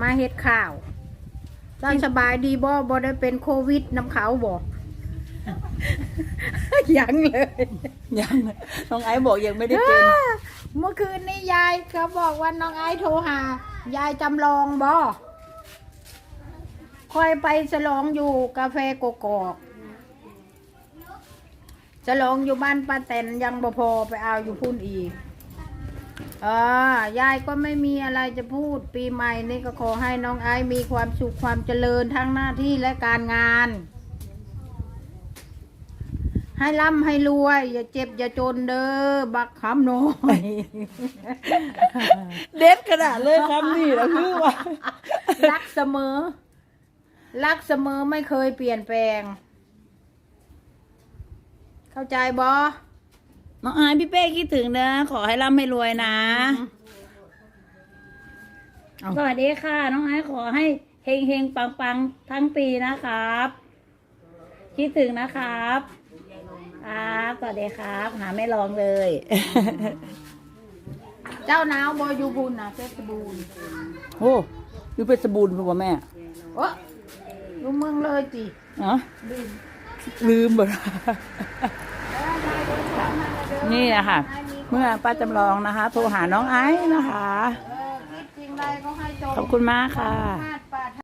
มาเฮ็ดข้าวเจ้าสบายดีบ่บ่ได้เป็นโควิดน้ำเขาบ่ยังเลยยังน้องไอซ์บอกยังไม่ได้เป็นเมื่อคืนนี้ยายเขาบอกว่าน้องไอ้โทรหา ยายจำลองบ่คอยไปฉลองอยู่กาแฟกกอกฉลองอยู่บ้านป้าแตนยังบ่พอไปเอาอยู่พุ่นอีก เออยายก็ไม่มีอะไรจะพูดปีใหม่นี่ก็ขอให้น้องไอ้มีความสุขความเจริญทั้งหน้าที่และการงาน ให้ร่ำให้รวย อย่าเจ็บอย่าจนเด้อบักคำน้อย เด็ดขนาดเลยครับนี่แล้วคือว่า รักเสมอ รักเสมอไม่เคยเปลี่ยนแปลง เข้าใจบอ น้องไอซ์พี่เป้คิดถึงนะ ขอให้ร่ำให้รวยนะ เอา สวัสดีค่ะ น้องไอซ์ขอให้เฮงเฮงปังปังๆ ทั้งปีนะครับ คิดถึงนะครับครับสวัสดีครับ หาไม่ลองเลย เจ้าหนาวบอยู่บุญนะเพชรบูรณ์โอ้ยูเป็นสบูนป่ะแม่โอ้อยู่เมืองเลยจีเนาะลืมหมด นี่อะค่ะ เมื่อป้าจำลองนะคะ โทรหาน้องไอซ์นะคะเออคิดจริงใดก็ให้จงขอบคุณมากค่ะมา